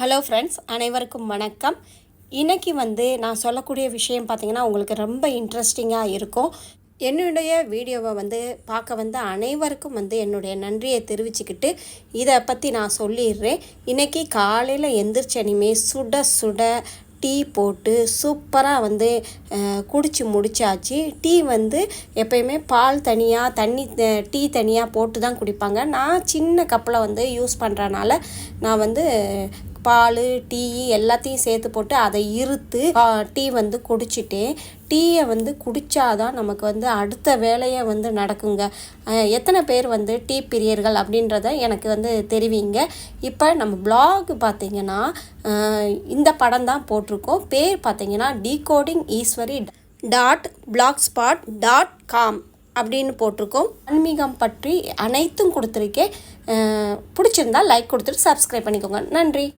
Hello friends அனைவருக்கும் வணக்கம். இன்றைக்கி வந்து நான் சொல்லக்கூடிய விஷயம் பார்த்தீங்கன்னா உங்களுக்கு ரொம்ப இன்ட்ரெஸ்டிங்காக இருக்கும். என்னுடைய வீடியோவை வந்து பார்க்க வந்த அனைவருக்கும் வந்து என்னுடைய நன்றியை தெரிவிச்சுக்கிட்டு இதை பற்றி நான் சொல்லிடுறேன். இன்றைக்கி காலையில் எந்திரிச்சனிமே சுட சுட டீ போட்டு சூப்பராக வந்து குடித்து குடிச்சு முடிச்சாச்சு. டீ வந்து எப்பயுமே பால் தனியாக தண்ணி டீ தனியாக போட்டு தான் குடிப்பாங்க. நான் சின்ன கப்பில் வந்து யூஸ் பண்ணுறனால நான் வந்து பால் டீ எல்லாத்தையும் சேர்த்து போட்டு அதை இருத்து டீ வந்து குடிச்சிட்டு டீயை வந்து குடித்தாதான் நமக்கு வந்து அடுத்த வேலையை வந்து நடக்குங்க. எத்தனை பேர் வந்து டீ பிரியர்கள் அப்படின்றத எனக்கு வந்து தெரிவிங்க. இப்போ நம்ம பிளாக் பார்த்திங்கன்னா இந்த படம் தான் போட்டிருக்கோம். பேர் பார்த்திங்கன்னா decoding Eswari dot blogspot dot com அப்படின்னு போட்டிருக்கோம். ஆன்மீகம் பற்றி அனைத்தும் கொடுத்துருக்கேன். பிடிச்சிருந்தா லைக் கொடுத்துட்டு சப்ஸ்கிரைப் பண்ணிக்கோங்க. நன்றி.